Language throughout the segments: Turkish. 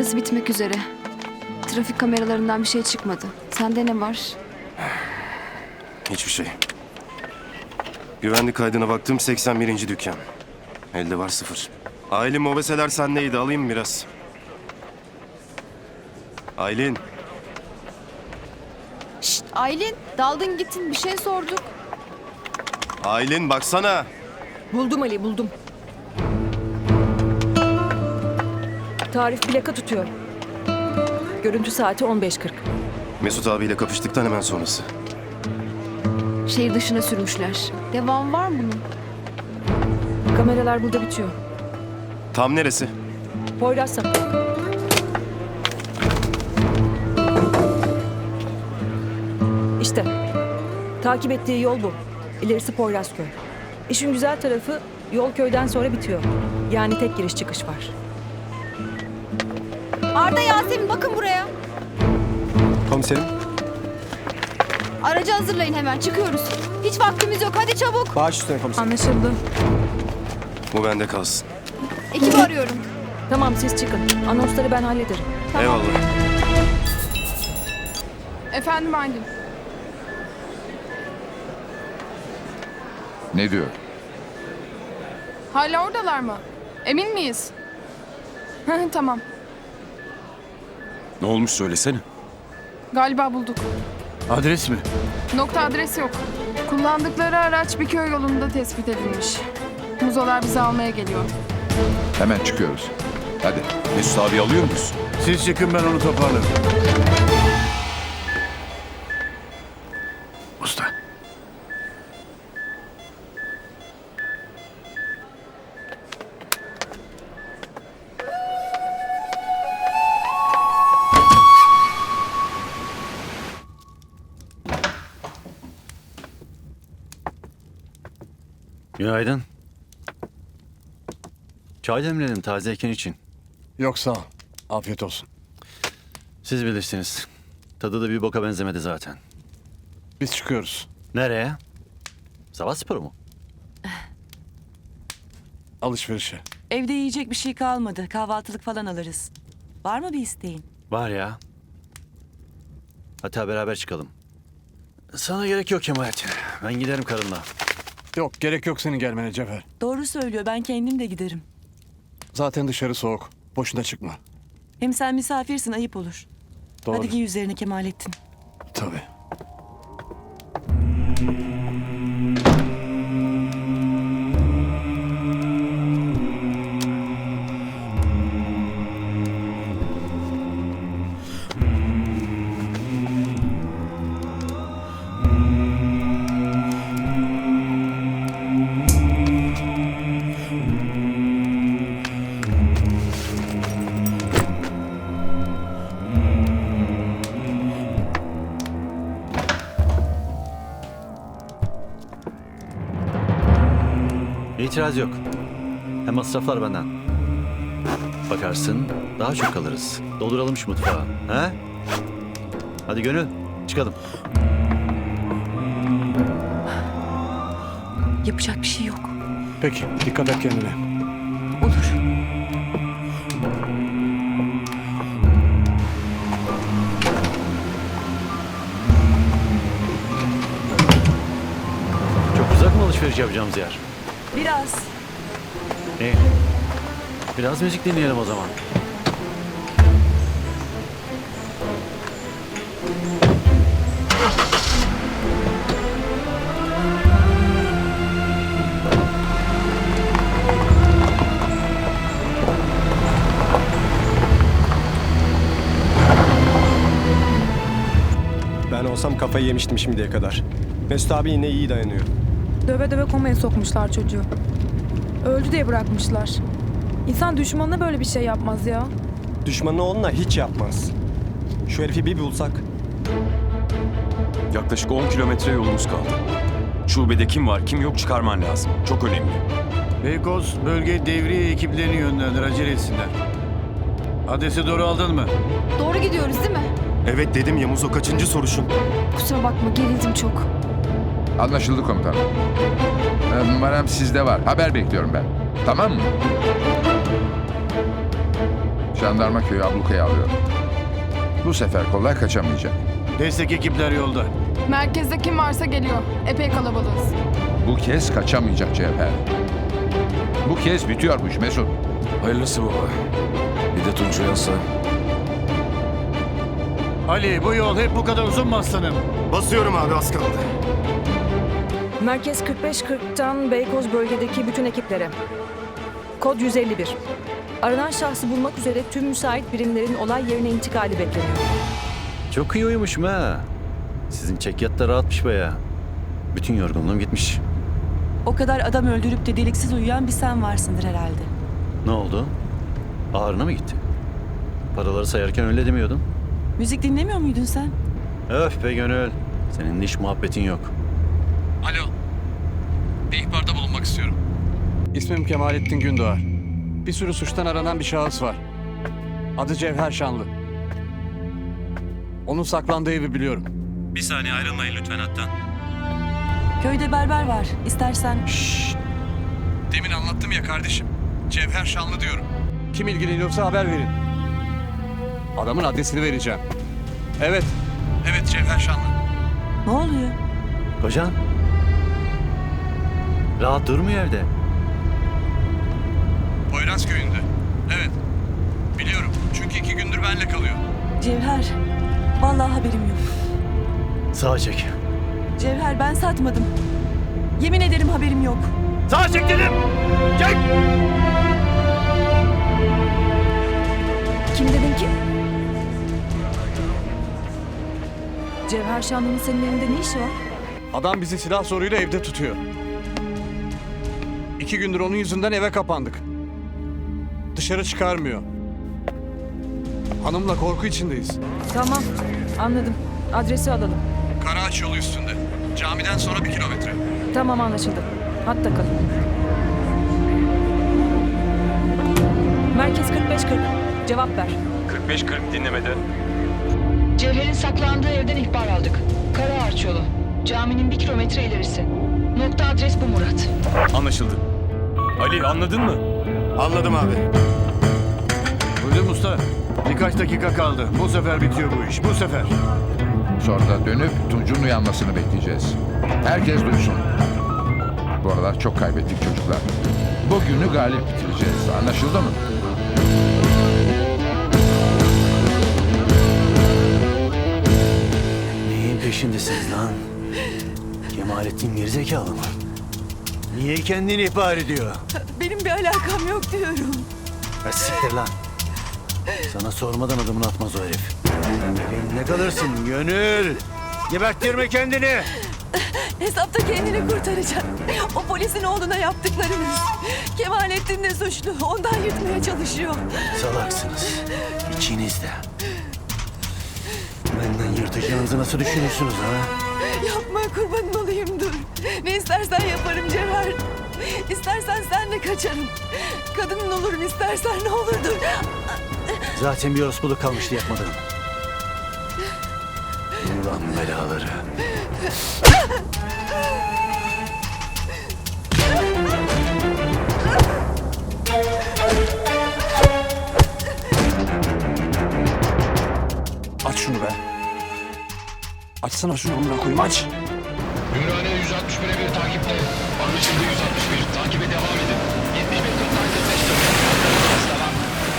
Burası bitmek üzere. Trafik kameralarından bir şey çıkmadı. Sende ne var? Hiçbir şey. Güvenlik kaydına baktım 81. dükkan. Elde var sıfır. Aylin mobeseler sendeydi alayım mı biraz? Aylin. Şşt Aylin daldın gittin bir şey sorduk. Aylin baksana. Buldum Ali buldum. Tarif plaka tutuyor. Görüntü saati 15.40. Mesut abiyle kapıştıktan hemen sonrası. Şehir dışına sürmüşler. Devam var mı bunun? Kameralar burada bitiyor. Tam neresi? Poyraz sapı. İşte. Takip ettiği yol bu. İlerisi Poyrazköy. İşin güzel tarafı yol köyden sonra bitiyor. Yani tek giriş çıkış var. Arda Yasemin bakın buraya. Komiserim, Aracı hazırlayın hemen çıkıyoruz. Hiç vaktimiz yok hadi çabuk. bağış üstüne komiserim. Anlaşıldı. Bu bende kalsın. Ekibi arıyorum. Tamam siz çıkın. Anonsları ben hallederim. Eyvallah. Efendim Aylin. Ne diyor? Hala oradalar mı? Emin miyiz? Tamam. Ne olmuş söylesene. Galiba bulduk. Adres mi? Nokta adresi yok. Kullandıkları araç bir köy yolunda tespit edilmiş. Muzolar bizi almaya geliyor. Hemen çıkıyoruz. Hadi. Mesut abi alıyor muyuz? Siz çıkın ben onu toparlarım. Günaydın. Çay demledim tazeyken için. Yok sağ ol. Afiyet olsun. Siz bilirsiniz. Tadı da bir boka benzemedi zaten. Biz çıkıyoruz. Nereye? Sabah sporu mu? Alışverişe. Evde yiyecek bir şey kalmadı. Kahvaltılık falan alırız. Var mı bir isteğin? Var ya. Hatta beraber çıkalım. Sana gerek yok Kemalettin. Ben giderim karımla. Yok gerek yok senin gelmene Cevher. Doğru söylüyor. Ben kendim de giderim. Zaten dışarı soğuk. Boşuna çıkma. Hem sen misafirsin ayıp olur. Doğru. Hadi giy üzerine Kemalettin. Tabii. İtiraz yok. Hem masraflar benden. Bakarsın daha çok kalırız. Dolduralım şu mutfağı. He? Hadi gönül çıkalım. Yapacak bir şey yok. Peki dikkat et kendine. Olur. Çok uzak mı alışveriş yapacağımız yer? Biraz. İyi. Biraz müzik dinleyelim o zaman. Ben olsam kafayı yemiştim şimdiye kadar. Mesut abi yine iyi dayanıyor. Döve döve komaya sokmuşlar çocuğu. Öldü diye bırakmışlar. İnsan düşmanına böyle bir şey yapmaz ya. Düşmanı onunla hiç yapmaz. Şu herifi bir bulsak. Yaklaşık 10 kilometre yolumuz kaldı. Şubede kim var kim yok çıkarman lazım. Çok önemli. Beykoz bölge devriye ekiplerini yönlendir acele etsinler. Adresi doğru aldın mı? Doğru gidiyoruz değil mi? Evet dedim ya Muzo kaçıncı soruşun? Kusura bakma gerildim çok. Anlaşıldı komutanım. Ee, numaram sizde var. Haber bekliyorum ben. Tamam mı? Jandarma köyü ablukaya alıyor. Bu sefer kolay kaçamayacak. Destek ekipler yolda. Merkezde kim varsa geliyor. Epey kalabalığız. Bu kez kaçamayacak Cevher. Bu kez bitiyor bu iş Mesut. Hayırlısı baba. Bir de Tunç'u yazsa. Ali bu yol hep bu kadar uzun mu aslanım? Basıyorum abi az kaldı. Merkez 45-40'tan Beykoz bölgedeki bütün ekiplere. Kod 151. Aranan şahsı bulmak üzere tüm müsait birimlerin olay yerine intikali bekleniyor. Çok iyi uyumuşum ha. Sizin çekyat da rahatmış baya. Bütün yorgunluğum gitmiş. O kadar adam öldürüp de deliksiz uyuyan bir sen varsındır herhalde. Ne oldu? Ağrına mı gitti? Paraları sayarken öyle demiyordun. Müzik dinlemiyor muydun sen? Öf be gönül. Senin iş muhabbetin yok. Alo. Bir ihbarda bulunmak istiyorum. İsmim Kemalettin Gündoğar. Bir sürü suçtan aranan bir şahıs var. Adı Cevher Şanlı. Onun saklandığı evi biliyorum. Bir saniye ayrılmayın lütfen hattan. Köyde berber var. İstersen Demin anlattım ya kardeşim. Cevher Şanlı diyorum. Kim ilgileniyorsa haber verin. Adamın adresini vereceğim. Evet. Evet Cevher Şanlı. ne oluyor? Kocan? Rahat durmuyor evde. Poyraz köyünde. Evet. Biliyorum. Çünkü iki gündür benle kalıyor. Cevher. Vallahi haberim yok. Sağa çek. Cevher ben satmadım. Yemin ederim haberim yok. Sağ çek dedim. Çek. Kim dedin ki? Cevher Şanlı'nın senin evinde ne işi var? Adam bizi silah soruyla evde tutuyor. İki gündür onun yüzünden eve kapandık. Dışarı çıkarmıyor. Hanımla korku içindeyiz. Tamam, anladım. Adresi alalım. Karaağaç yolu üstünde. Camiden sonra bir kilometre. Tamam anlaşıldı. Hatta kalın. Merkez 45-40. Cevap ver. 45-40 dinlemede. Cevher'in saklandığı evden ihbar aldık. Karaağaç yolu. Caminin bir kilometre ilerisi. Nokta adres bu Murat. Anlaşıldı. Ali anladın mı? Anladım abi. Duydun usta. Birkaç dakika kaldı. Bu sefer bitiyor bu iş. Bu sefer. Sonra da dönüp Tunç'un uyanmasını bekleyeceğiz. Herkes duysun. Bu aralar çok kaybettik çocuklar. Bugünü galip bitireceğiz. Anlaşıldı mı? Neyin peşindesiniz lan? Kemalettin gerizekalı mı? Niye kendini ihbar ediyor? Benim bir alakam yok diyorum. Ha, siktir lan. Sana sormadan adımını atmaz o herif. Ne kalırsın gönül. Geberttirme kendini. Hesapta kendini kurtaracak. O polisin oğluna yaptıklarınız. Kemalettin de suçlu. Ondan yırtmaya çalışıyor. Salaksınız. İçinizde. Benden yırtacağınızı nasıl düşünüyorsunuz ha? Yapma kurbanın olayım dur. Ne istersen yaparım Cevher. İstersen sen de kaçarım. Kadının olurum istersen ne olur dur. Zaten bir orospuluk kalmıştı yapmadan. Ulan belaları. Aç şunu be. Açsana şunu amına koyayım aç. Ümraniye 161'e bir takipte. Anlaşıldı 161. Takibe devam edin. 71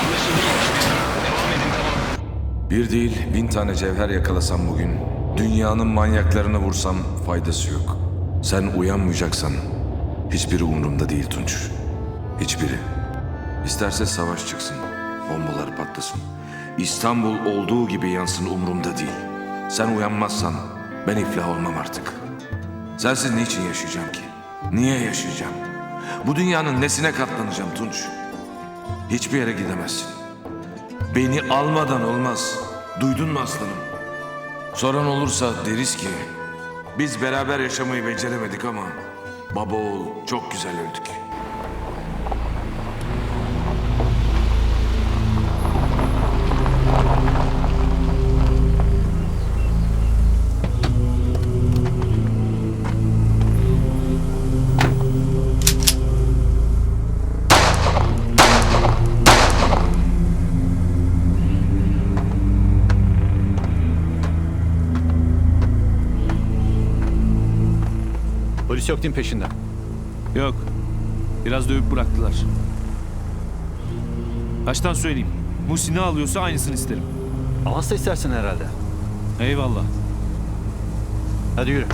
Anlaşıldı 71. Devam edin tamam. Bir değil bin tane cevher yakalasam bugün. Dünyanın manyaklarını vursam faydası yok. Sen uyanmayacaksan hiçbiri umurumda değil Tunç. Hiçbiri. İsterse savaş çıksın. Bombalar patlasın. İstanbul olduğu gibi yansın umurumda değil. Sen uyanmazsan ben iflah olmam artık. Sensiz niçin yaşayacağım ki? Niye yaşayacağım? Bu dünyanın nesine katlanacağım Tunç? Hiçbir yere gidemezsin. Beni almadan olmaz. Duydun mu aslanım? Soran olursa deriz ki biz beraber yaşamayı beceremedik ama baba oğul çok güzel öldük. Polis yok değil mi peşinde? Yok. Biraz dövüp bıraktılar. Baştan söyleyeyim. Musi ne alıyorsa aynısını isterim. Avans da istersin herhalde. Eyvallah. Hadi yürü.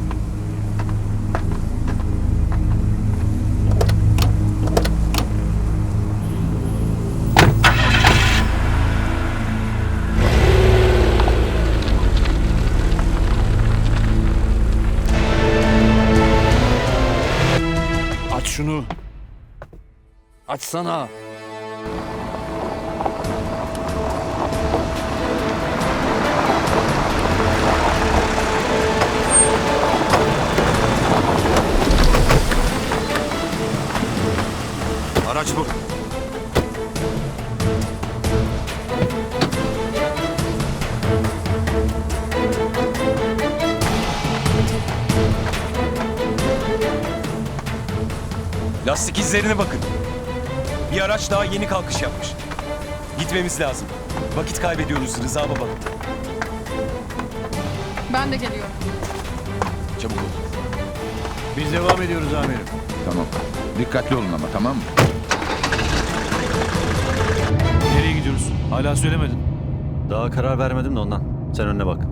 Açsana. Araç bu. Lastik izlerine bakın. Bir araç daha yeni kalkış yapmış. Gitmemiz lazım. Vakit kaybediyoruz Rıza baba. Ben de geliyorum. Çabuk ol. Biz devam ediyoruz amirim. Tamam. Dikkatli olun ama tamam mı? Nereye gidiyoruz? Hala söylemedin. Daha karar vermedim de ondan. Sen önüne bak.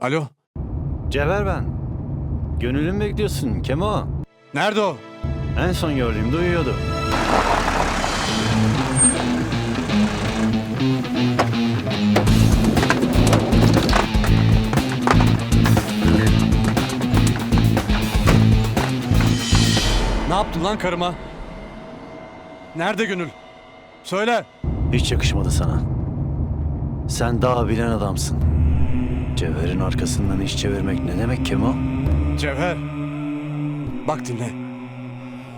Alo. Cevher ben. Gönülün bekliyorsun Kemo. Nerede o? En son gördüğümde uyuyordu. Ne yaptın lan karıma? Nerede Gönül? Söyle. Hiç yakışmadı sana. Sen daha bilen adamsın. Cevher'in arkasından iş çevirmek ne demek Kemo? Cevher. Bak dinle.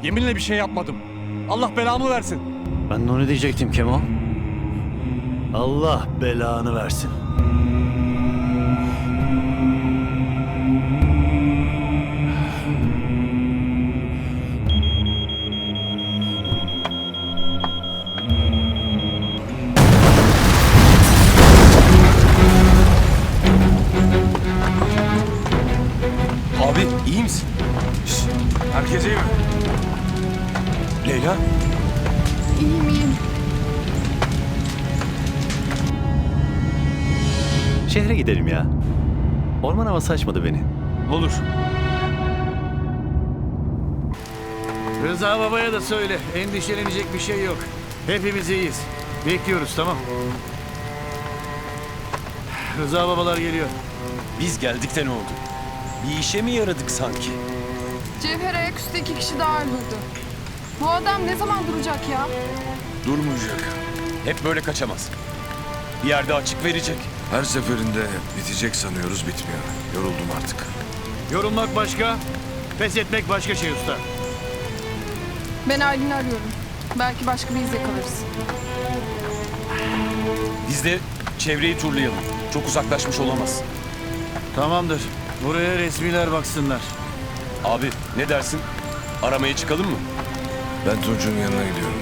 Yeminle bir şey yapmadım. Allah belamı versin. Ben de onu diyecektim Kemo. Allah belanı versin. Leyla? İyiyim iyiyim. Şehre gidelim ya. Orman havası açmadı beni. Olur. Rıza babaya da söyle. Endişelenecek bir şey yok. Hepimiz iyiyiz. Bekliyoruz tamam. Rıza babalar geliyor. Biz geldik de ne oldu? Bir işe mi yaradık sanki? Cevher ayaküstü iki kişi daha öldürdü. Bu adam ne zaman duracak ya? Durmayacak. Hep böyle kaçamaz. Bir yerde açık verecek. Her seferinde bitecek sanıyoruz bitmiyor. Yoruldum artık. Yorulmak başka, pes etmek başka şey usta. Ben Aylin'i arıyorum. Belki başka bir iz yakalarız. Biz de çevreyi turlayalım. Çok uzaklaşmış olamaz. Tamamdır. Buraya resmiler baksınlar. Abi ne dersin? Aramaya çıkalım mı? Ben Tunç'un yanına gidiyorum.